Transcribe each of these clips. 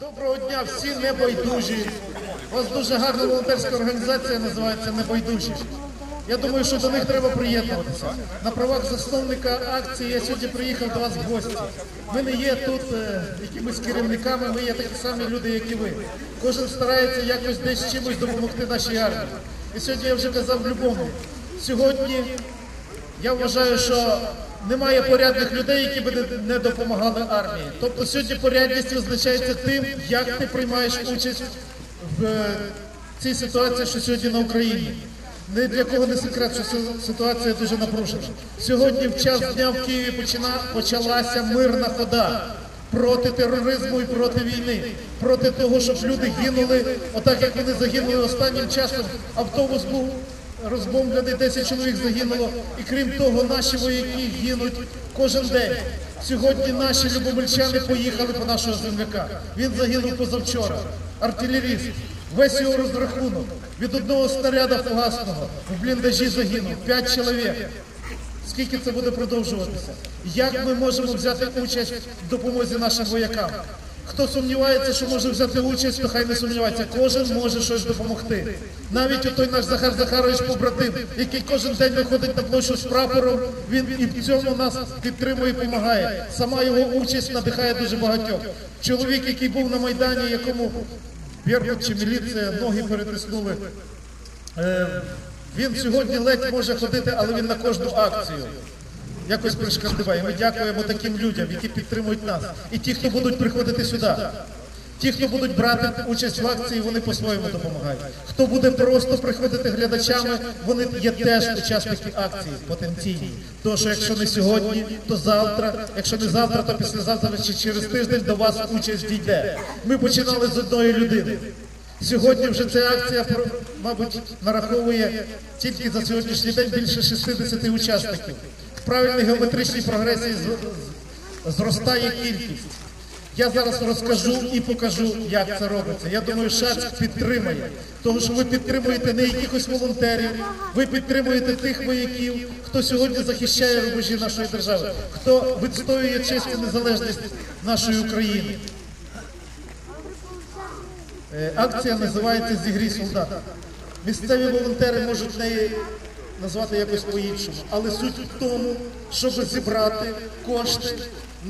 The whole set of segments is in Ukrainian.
Доброго дня, всі небайдужі. У вас дуже гарна волонтерська організація називається Небайдужі. Я думаю, що до них треба приєднуватися. На правах засновника акції я сьогодні приїхав до вас в гості. Ми не є тут е, якимись керівниками, ми є такі самі люди, як і ви. Кожен старається якось десь чимось допомогти нашій армії. І сьогодні я вже казав любому. Сьогодні я вважаю, що немає порядних людей, які б не- допомагали армії. Тобто сьогодні порядність визначається тим, як ти приймаєш участь в е, цій ситуації, що сьогодні на Україні. Ні для кого не секрет, що ситуація дуже напружена. Сьогодні в час дня в Києві почина- почалася мирна хода проти тероризму і проти війни, проти того, щоб люди гинули, отак як вони загинули останнім часом. Автобус був розбомблений, 10 чоловік загинуло. І крім того, наші вояки гинуть кожен день. Сьогодні наші любомельчани поїхали по нашого земляка. Він загинув позавчора. Артилеріст. Весь його розрахунок від одного снаряда фугасного в бліндажі загинув. П'ять чоловік. Скільки це буде продовжуватися? Як ми можемо взяти участь в допомозі нашим воякам? Хто сумнівається, що може взяти участь, то хай не сумнівається. Кожен може щось допомогти. Навіть отой наш Захар Захарович побратим, який кожен день виходить на площу з прапором, він і в цьому нас підтримує і допомагає. Сама його участь надихає дуже багатьох. Чоловік, який був на Майдані, якому Беркут чи міліція ноги перетиснули. Е, Він сьогодні ледь може ходити, але він на кожну акцію якось пришкандиває. Ми дякуємо таким людям, які підтримують нас. І ті, хто будуть приходити сюди. Ті, хто будуть брати участь в акції, вони по-своєму допомагають. Хто буде просто приходити глядачами, вони є теж учасники акції потенційні. Що якщо не сьогодні, то завтра, якщо не завтра, то післязавтра чи через тиждень до вас участь дійде. Ми починали з одної людини. Сьогодні вже ця акція, мабуть, нараховує тільки за сьогоднішній день більше 60 учасників. Правильній геометричній прогресії зростає кількість. Я зараз розкажу і покажу, як це робиться. Я думаю, Шацьк підтримає, тому що ви підтримуєте не якихось волонтерів, ви підтримуєте тих вояків, хто сьогодні захищає рубежі нашої держави, хто відстоює честь і незалежність нашої України. Е, Акція називається Зігрій солдата. Місцеві волонтери можуть неї назвати якось по-іншому, але суть в тому, щоб зібрати кошти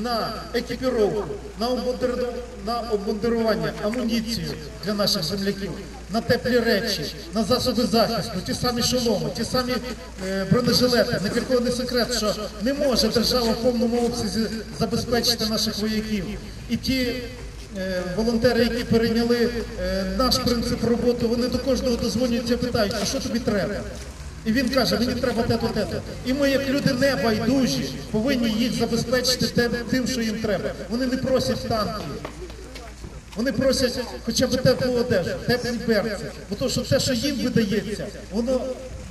на екіпіровку, на обмундиру- на обмундирування, амуніцію для наших земляків, на теплі речі, на засоби захисту, ті самі шоломи, ті самі е, бронежилети. Не не секрет, що не може держава в повному обсязі забезпечити наших вояків. І ті Е, волонтери, які перейняли е, наш принцип роботи, вони до кожного дозвонюються питають, а що тобі треба? І він каже, мені треба те-то, те-то. І ми, як люди небайдужі, повинні їх забезпечити тим, що їм треба. Вони не просять танків. Вони просять хоча б теплу одежу, теплі берці. Бо то, що те, що їм видається, воно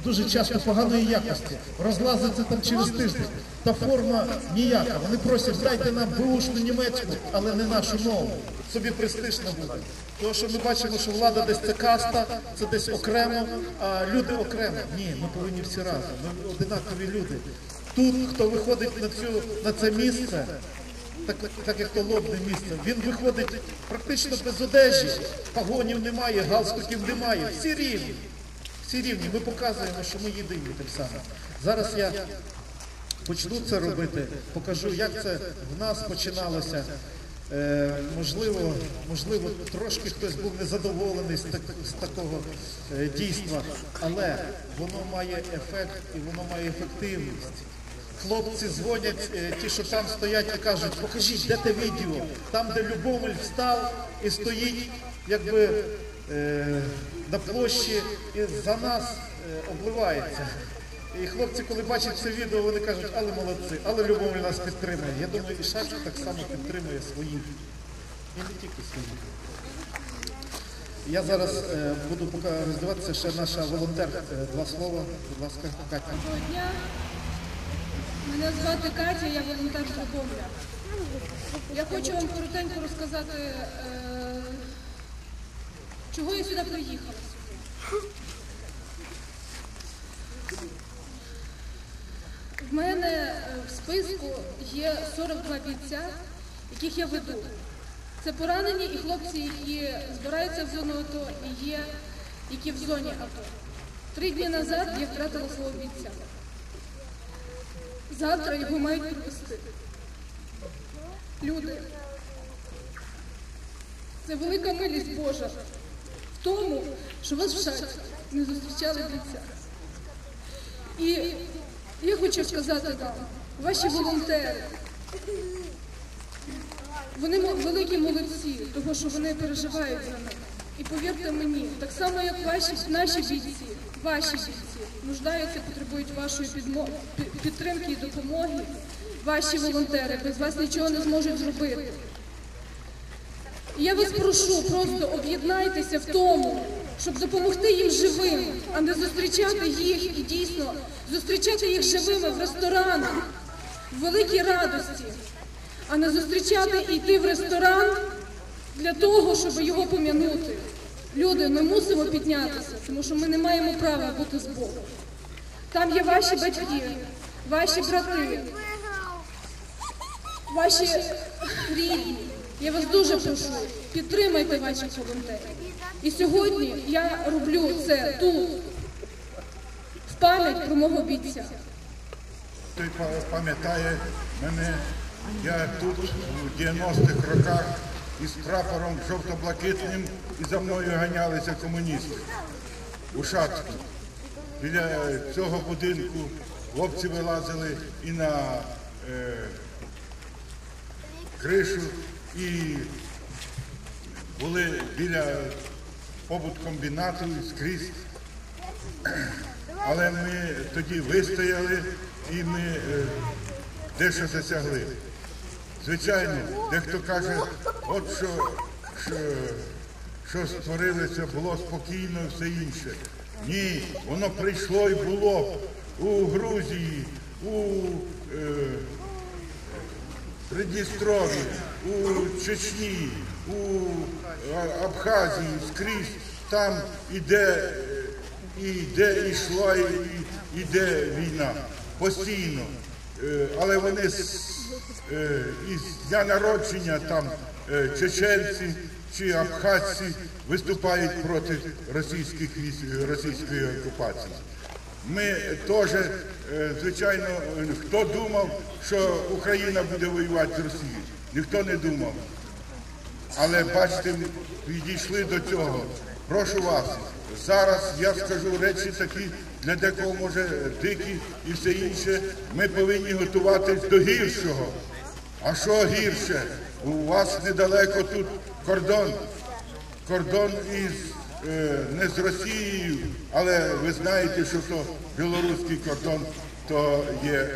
дуже часто поганої якості. Розлазиться там через тиждень. Та форма ніяка. Вони просять, дайте нам бушну німецьку, але не нашу нову. Собі престижно буде. Тому що ми бачимо, що влада десь це каста, це десь окремо, а люди окремо. Ні, ми повинні всі разом. Ми одинакові люди. Тут, хто виходить на цю на це місце, так, так як то лобне місце. Він виходить практично без одежі, погонів немає, галстуків немає. Всі рівні. Всі рівні. Ми показуємо, що ми єдині тим самим. Зараз я почну це робити, покажу, як це в нас починалося. Е, можливо, можливо, трошки хтось був незадоволений з, так, з такого е, дійства, але воно має ефект і воно має ефективність. Хлопці дзвонять, е, ті, що там стоять, і кажуть, покажіть, де те відео, там, де Любомель встав і стоїть, якби на площі і за нас обливається. І хлопці, коли бачать це відео, вони кажуть, але молодці, але Любомель нас підтримує. Я думаю, і Шачок так само підтримує своїх. І не тільки своїх. Я зараз е, буду роздаватися ще наша волонтер. Е, Два слова, будь ласка, Катя. Доброго дня. Мене звати Катя, я волонтер з. Я хочу вам коротенько розказати, е, чого я сюди приїхала. В мене е, в списку є 42 бійця, яких я веду. Це поранені і хлопці, які збираються в зону АТО і є, які в зоні АТО. Три дні назад я втратила свого бійця. Завтра його мають привезти. Люди. Це велика милість Божа в тому, що вас в шаті не зустрічали бійця. І я хочу сказати вам, ваші волонтери, вони великі молодці, тому що вони переживають за них. І повірте мені, так само як ваші наші бійці, ваші бійці нуждаються, потребують вашої підтримки і допомоги. Ваші волонтери без вас нічого не зможуть зробити. І я вас прошу, просто об'єднайтеся в тому, щоб допомогти їм живим, а не зустрічати їх і дійсно зустрічати їх живими в ресторанах, в великій радості, а не зустрічати і йти в ресторан для того, щоб його пом'янути. Люди, ми мусимо піднятися, тому що ми не маємо права бути збоку. Там є ваші батьки, ваші брати, ваші рідні. Я вас дуже прошу, підтримайте ваших волонтерів. І сьогодні я роблю це тут, в пам'ять про мого бійця. Той пам'ятає мене, я тут у 90-х роках із прапором жовто-блакитним і за мною ганялися комуністи у Шацьку. Біля цього будинку хлопці вилазили і на е, кришу, і були біля побуткомбінату і скрізь. Але ми тоді вистояли і ми е, дещо досягли. Звичайно, дехто каже, от що, що, що створилося, було спокійно і все інше. Ні, воно прийшло і було у Грузії, у е, Придністров'ї, у Чечні, у Абхазії, скрізь там іде, е, і йшла, іде війна постійно. Е, Але вони е, із дня народження там чеченці чи абхазці виступають проти російських російської окупації. Ми теж, е, звичайно, хто думав, що Україна буде воювати з Росією? Ніхто не думав. Але бачите, підійшли до цього. Прошу вас, зараз я скажу речі такі, для декого може дикі і все інше. Ми повинні готуватись до гіршого. А що гірше? У вас недалеко тут кордон. Кордон із не з Росією, але ви знаєте, що то білоруський кордон то є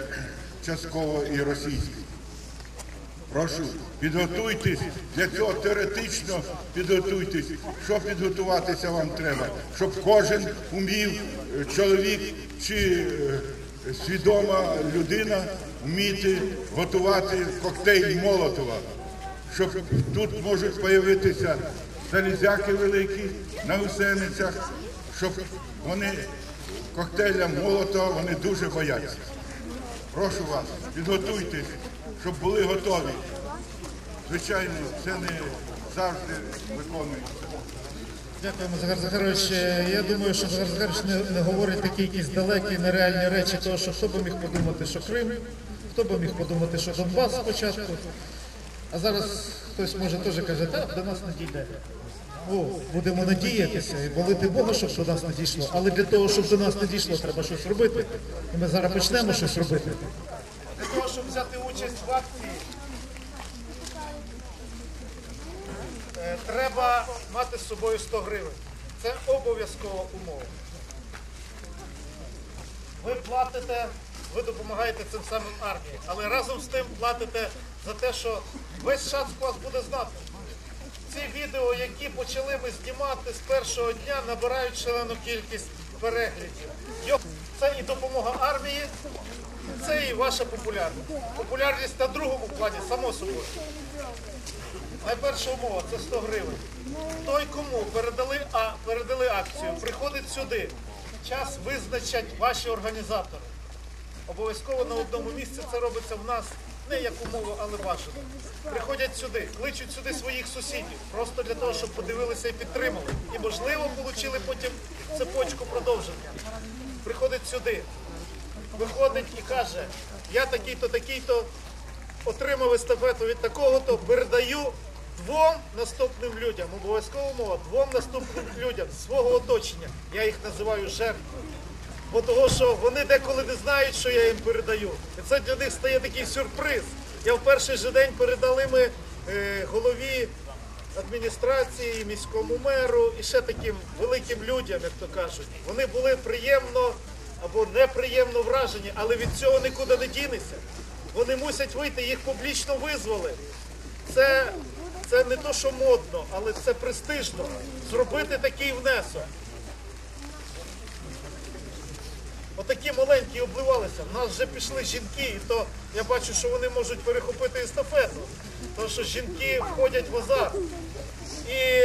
частково і російський. Прошу, підготуйтесь для цього теоретично підготуйтесь. Що підготуватися вам треба? Щоб кожен умів, е, чоловік чи е, свідома людина вміти готувати коктейль Молотова. Щоб тут можуть з'явитися залізяки великі на гусеницях, щоб вони коктейля Молотова вони дуже бояться. Прошу вас, підготуйтесь, щоб були готові. Звичайно, це не завжди виконується. Дякуємо, Захар Захарович. Е, Я думаю, що Захар Захарович не, не говорить такі якісь далекі, нереальні речі, того, що хто би міг подумати, що Крим, хто би міг подумати, що Донбас спочатку. А зараз хтось може теж каже, так, до нас не дійде. О, будемо надіятися і молити Бога, щоб до нас не дійшло. Але для того, щоб до нас не дійшло, треба щось робити. І ми зараз почнемо щось робити. Для того, щоб взяти участь в акції, е, треба мати з собою 100 гривень. Це обов'язкова умова. Ви платите, ви допомагаєте цим самим армії, але разом з тим платите за те, що весь шанс вас буде знати. Ці відео, які почали ми знімати з першого дня, набирають шалену кількість переглядів. Це і допомога армії, це і ваша популярність. Популярність на другому плані, само собою. Найперша умова це 100 гривень. Той, кому передали, а, передали акцію, приходить сюди. Час визначать ваші організатори. Обов'язково на одному місці це робиться в нас не як умову, але бажано. Приходять сюди, кличуть сюди своїх сусідів, просто для того, щоб подивилися і підтримали. І, можливо, отримали потім цепочку продовження. Приходить сюди, виходить і каже, я такий-то, такий-то отримав естафету від такого-то, передаю двом наступним людям, обов'язково мова, двом наступним людям свого оточення. Я їх називаю жертвою. Бо того, що вони деколи не знають, що я їм передаю. І це для них стає такий сюрприз. Я в перший же день передали ми е, голові адміністрації, міському меру і ще таким великим людям, як то кажуть. Вони були приємно або неприємно вражені, але від цього нікуди не дінеться. Вони мусять вийти, їх публічно визвали. Це, це не то, що модно, але це престижно. Зробити такий внесок. Отакі маленькі обливалися. В нас вже пішли жінки, і то я бачу, що вони можуть перехопити естафету. Тому що жінки входять в азарт. І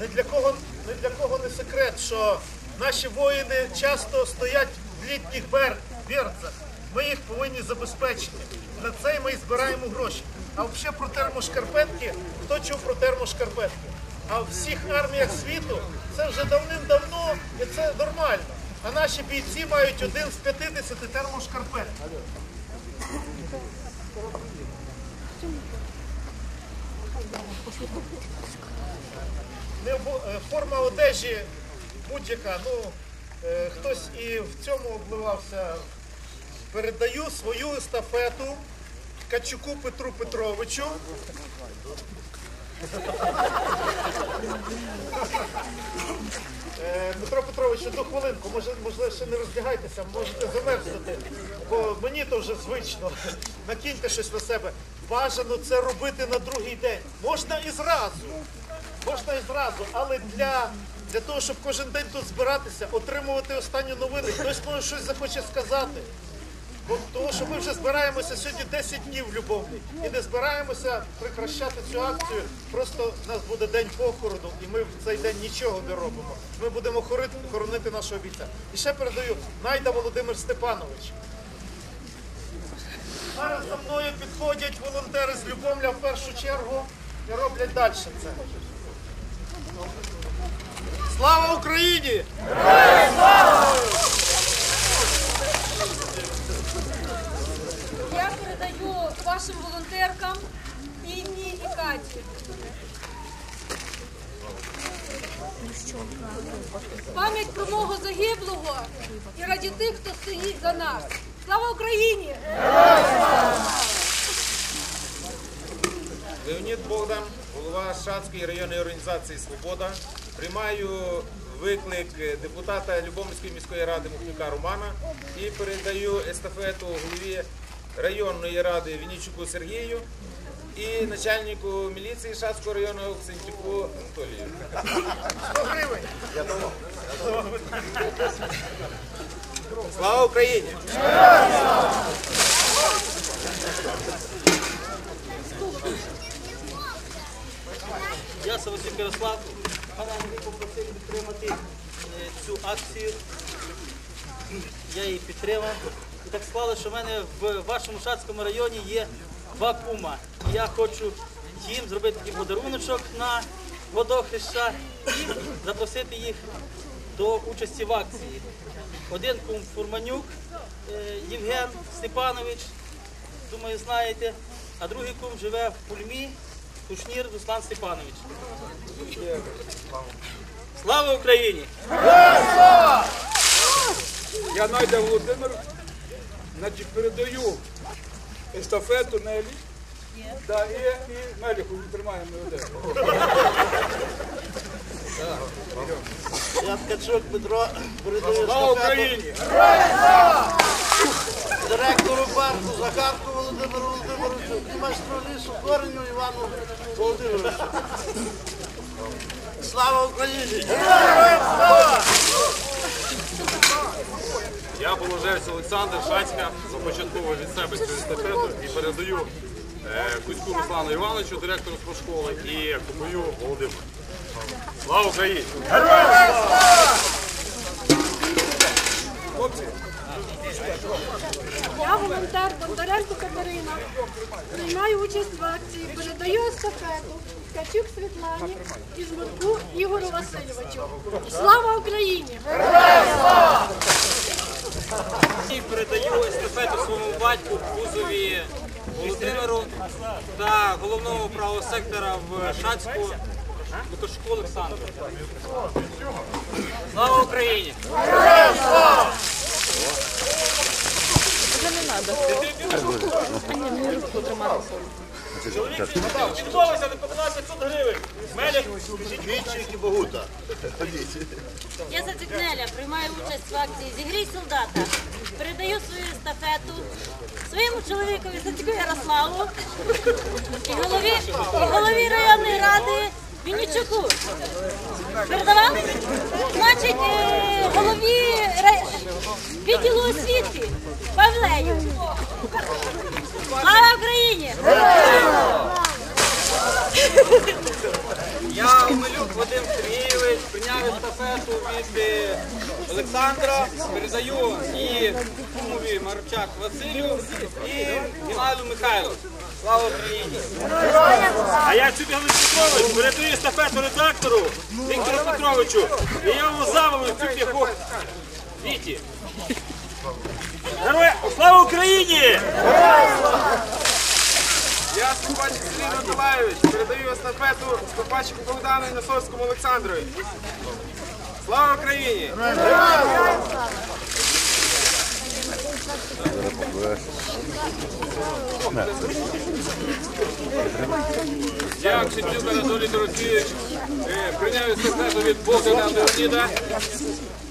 не для кого, не для кого не секрет, що наші воїни часто стоять в літніх бер, берцах. Ми їх повинні забезпечити. На це ми і збираємо гроші. А взагалі про термошкарпетки, хто чув про термошкарпетки? А в всіх арміях світу це вже давним-давно і це нормально. А наші бійці мають один з 50 термошкарпет. Е, форма одежі будь-яка. Ну, е, хтось і в цьому обливався. Передаю свою естафету Качуку Петру Петровичу. Е, Петро Петрович, одну хвилинку, може, можливо, ще не роздягайтеся, можете замерзнути, бо мені то вже звично. Накиньте щось на себе. Бажано це робити на другий день. Можна і зразу. Можна і зразу, але для, для того, щоб кожен день тут збиратися, отримувати останні новини, хтось може щось захоче сказати. Того, що ми вже збираємося сьогодні 10 днів любовний і не збираємося прикращати цю акцію. Просто в нас буде день похорону, і ми в цей день нічого не робимо. Ми будемо хоронити нашого бійця. І ще передаю Найда Володимир Степанович. Зараз за мною підходять волонтери з Любомля в першу чергу і роблять далі це. Слава Україні! Я передаю вашим волонтеркам Інні і Каті. Пам'ять про мого загиблого і раді тих, хто стоїть за нас. Слава Україні! Леонід Богдан, голова Шацької районної організації Свобода. Приймаю виклик депутата Любомирської міської ради Мухнюка Романа і передаю естафету голові районної ради Вінничуку Сергію і начальнику міліції Шацького району Оксентюку Анатолію. 100 гривень. Слава Україні! Я Савасюк Ярослав. Мене попросили підтримати е, цю акцію. Я її підтримав. І так склалося, що в мене в вашому Шацькому районі є два кума. І Я хочу їм зробити такий подаруночок на водохреща і запросити їх до участі в акції. Один кум Фурманюк е, Євген Степанович, думаю, знаєте, а другий кум живе в Пульмі, Кушнір Руслан Степанович. Слава Україні! Я Найда Володимир, значить, передаю естафету Нелі. Да, і, і Меліху тримаємо один. Я Ткачук Петро передаю Слава естафету Україні! директору парку Захарку Володимиру Володимировичу і майстру лісу Кореню Івану Володимировичу. Слава Україні! Я Положевець Олександр Шацька започатковую від себе цю естафету і передаю е, Кузьку Руслану Івановичу, директору спортшколи, і Купою Володимиру. Слава Україні! Хлопці, Я волонтер Бондаренко Катерина. Приймаю участь в акції, передаю естафету Ткачук Світлані і Жмурку Ігору Васильовичу. Слава Україні! І передаю естафету своєму батьку Кузові Володимиру та головному правого сектора в Шацьку Бутушку Олександру. Слава Україні! Чоловік відмовився, не поклав 500 гривень. Мелік, Я Зацікнеля приймаю участь в акції Зігрій солдата. Передаю свою естафету своєму чоловікові Зацьку Ярославу і голові, і голові районної ради Вінничуку. Передавали? Значить, е, голові відділу освіти Павлею. Слава Україні! Я Омелюк Вадим Сергійович прийняв естафету від е, Олександра, передаю і Марчак Василю і Геннадію Михайлу. Слава Україні! А я Цюбян Петрович передаю естафету редактору Віктору Петровичу. І я замовив цю п'яху. Віті. Героя! Слава Україні! Я Ступачик Сергій Миколаївич передаю естафету Ступачику Богдану і Носовському Олександрові. Слава Україні! Я Кшетюк Анатолій Дорофійович е, прийняв естафету від Богдана Леоніда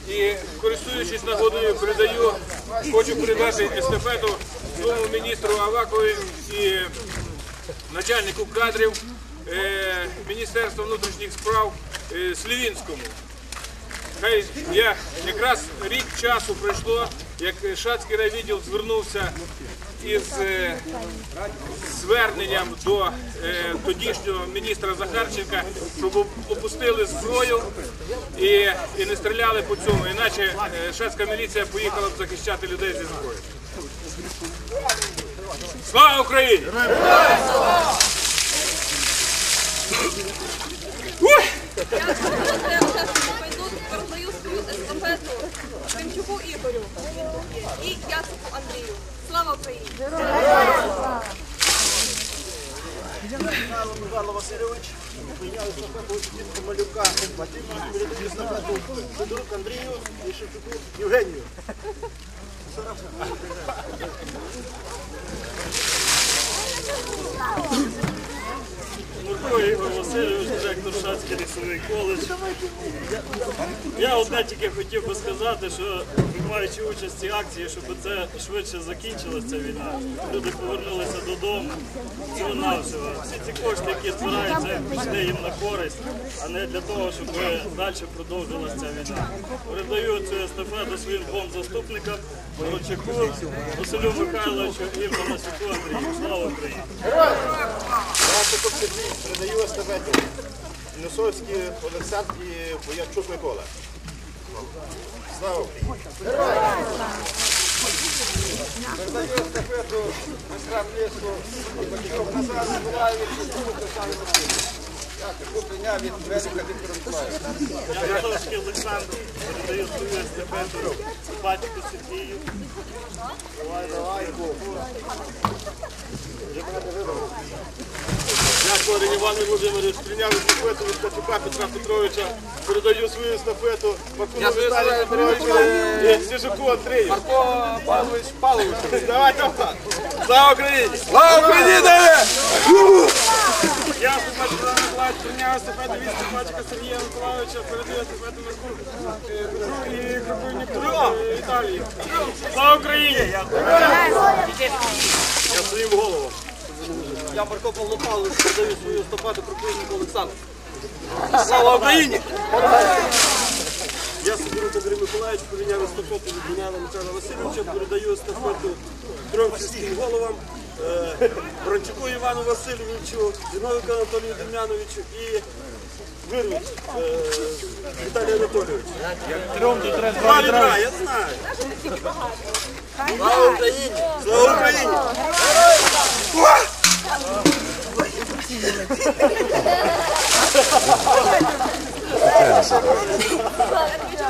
і користуючись нагодою передаю, хочу передати естафету своєму міністру Авакові і начальнику кадрів е, Міністерства внутрішніх справ е, Слівінському. Хай я якраз рік часу пройшло, як Шацький райвідділ звернувся із е, зверненням до е, тодішнього міністра Захарченка, щоб опустили зброю і, і не стріляли по цьому, іначе е, шацька міліція поїхала б захищати людей зі зброєю. Слава Україні! Передаю естафету Тимчуку Ігорю і Ясику Андрію. Слава Україні! Михайло Васильович, прийняв естафету від Малюка Вадима, передаю естафету Сидорук Андрію і Шевчуку Євгенію. Мурко Ігор Васильович, лісовий коледж. Я одне тільки хотів би сказати, що приймаючи участь в цій акції, щоб це швидше закінчилася ця війна. Люди повернулися додому. Цього навсього. Всі ці кошти, які збираються, пішли їм на користь, а не для того, щоб далі продовжилася ця війна. Передаю цю естафету своїм двом заступникам Горочаку, Василю Михайловичу і Панасюку Андрію. Слава Україні! Я Шевчук Сергій, передаю естафету Носовський Олександр і Боярчук Микола. Слава Україні! Передаю естафету майстрам лісу Батьков Назар Миколаївич і Олександр Васильович. Дякую. Прийняв від Велика Віктора Миколаївича. Я Яровський Олександр, передаю свою естафету батьку Сергію. Я Корінь Іван Володимирович прийняв естафету від Катюка Петра Петровича. Передаю свою естафету Маркуну Віталію Петровичу і Сіжуку Андрію. Марко Павлович Павлович. Давайте так. Слава Україні! Слава Україні! Я Степан Миколаївич прийняв естафету від Степачка Сергія Миколаївича, передаю естафету Марку е, Петру і Крапивніку е, Віталію. Слава Україні! Я своїм головам. Я Марко Павло Павлович передаю свою естафету Крупиннику Олександру. Слава Україні! Я Сидорук Андрій Миколаївич прийняв естафету від Буняна Михайла Васильовича, передаю естафету трьом сільським головам е, Брончуку Івану Васильовичу, Зіновику Анатолію Дем'яновичу і Вирвич е, Віталію Анатолійовичу. Два відра, я знаю. Слава Україні! Слава Україні!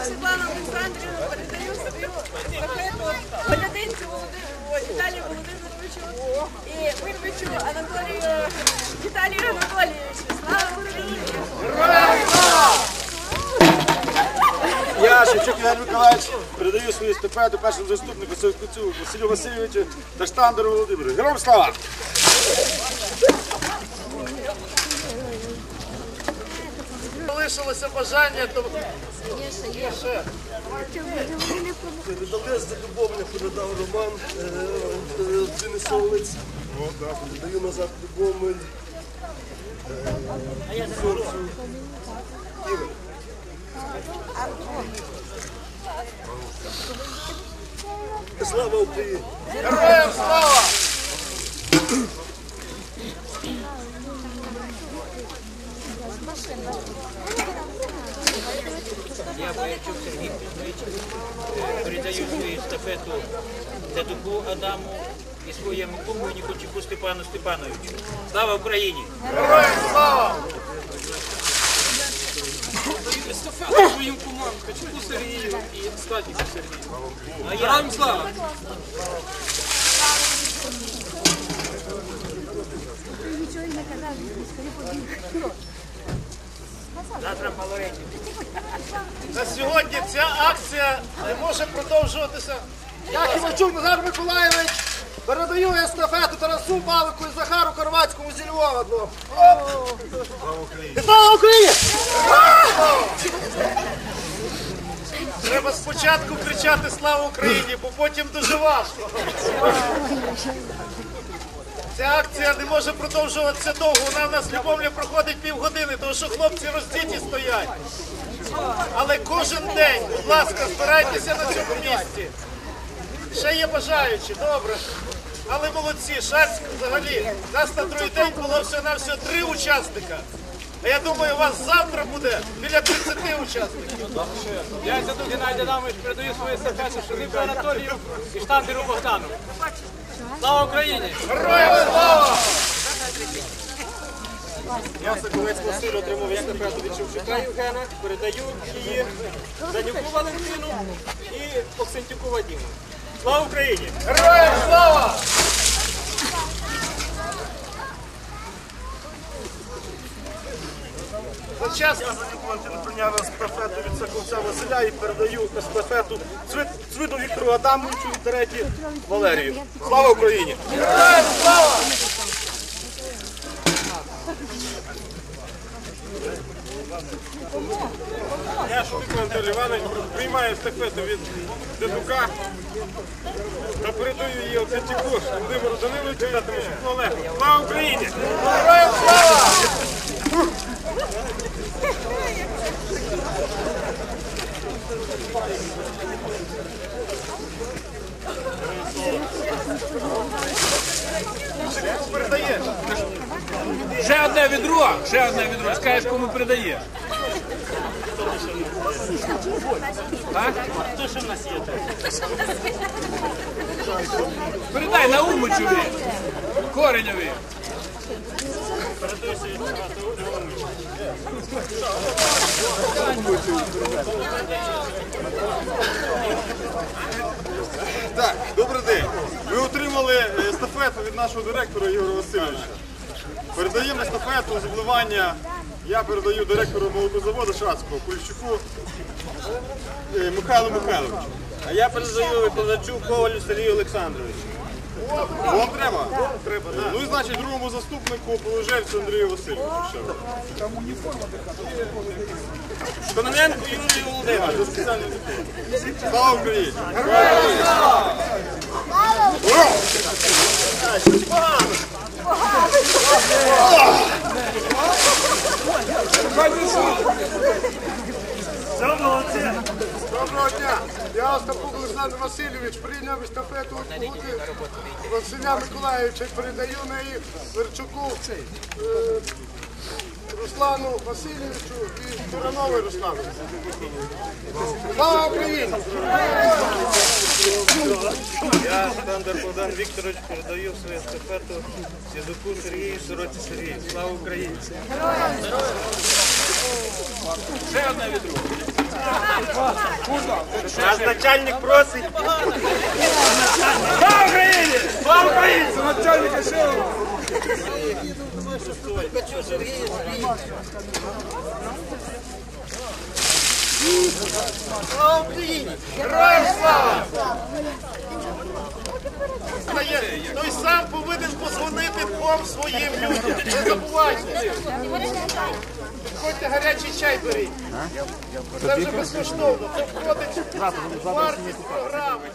Світлана Олександрівна передаю свою естафету Полядинцю Віталію Володимировичу і Вирвичу Анатолію Віталію Анатолійовичу. Слава! Я, Шевчук Іван Миколаївич, передаю свою естафету першому заступнику Савкуцю Василю Васильовичу та Штандеру Володимиру. Героям слава! Залишилося бажання, то є ще. Дали задоволення передав Роман Денисовець. Даю назад Любомель. Слава Україні! Героям слава! Я Боячук Сергій Кузьмич, е, передаю свою естафету Дедуку Адаму і своєму куму Нікольчуку Степану Степановичу. Слава Україні! Героям слава! Естафету своїм кумам, Качуку Сергію і Статіку Сергію. Героям слава! Завтра малоречі. На сьогодні ця акція не може продовжуватися. Я Ківачук Назар Миколаєвич передаю естафету Тарасу Малику і Захару Карвацькому зі Львова. Слава Україні! Треба спочатку кричати Слава Україні, бо потім дуже важко. Ця акція не може продовжуватися довго. Вона в нас в Любомлі проходить півгодини, тому що хлопці роздіті стоять. Але кожен день, будь ласка, збирайтеся на цьому місці. Ще є бажаючі, добре. Але молодці, Шацьк взагалі. У нас на другий день було всього-навсього три учасника. А я думаю, у вас завтра буде біля 30 учасників. Я Задук Геннадій Адамович передаю свою естафету Шелику Анатолію і Штандеру Богдану. Слава Україні! Героям Я Саковець Василь отримав естафету від Шевчука Євгена, передаю її Данюку Валентину і Оксентюку Вадиму. Слава Україні! Героям слава! За час Я Валентин прийняв естафету від Саковця Василя і передаю естафету Цвиду Віктору Адамовичу і Тереті Валерію. Слава Україні! Героям слава! Я Шубіко Анатолій Іванович приймаю естафету від Дедука та передаю її Оксентюку Володимиру Даниловичу та Тимощуку Олегу. Слава Україні! Героям слава! Ще одне відро, ще одне відро. Скажеш, кому передаєш. Хто що в нас є? Передай на Умичеві, Кореневі. Так, добрий день. Ми отримали естафету від нашого директора Ігоря Васильовича. Передаємо естафету з обливання. Я передаю директору молокозаводу Шацького, Кульчуку е, Михайлу Михайловичу. А я передаю викладачу Ковалю Сергію Олександровичу. Вам треба? Треба, так. Ну і значить другому заступнику Положевцю Андрію Васильовичу. Кононенко Юрію Володимировичу. Слава Україні! Доброго дня! Я Остапук Олександр Васильович прийняв естафету від Гуди Василя Миколаївича. Передаю неї Верчуку е, Руслану Васильовичу і Туранову Руслану. Слава Україні! Я, Стандер Богдан Вікторович, передаю свою естафету Сідуку Сергію Сороці Сергію. Слава Україні! Ще одне відро. Наш начальник просить. Слава Україні! Слава Україні! Начальника ШЕО! Той сам повинен позвонити двом своїм людям. Не забувайте. Ходьте гарячий чай беріть. Це вже безкоштовно. Це входить в вартість програми.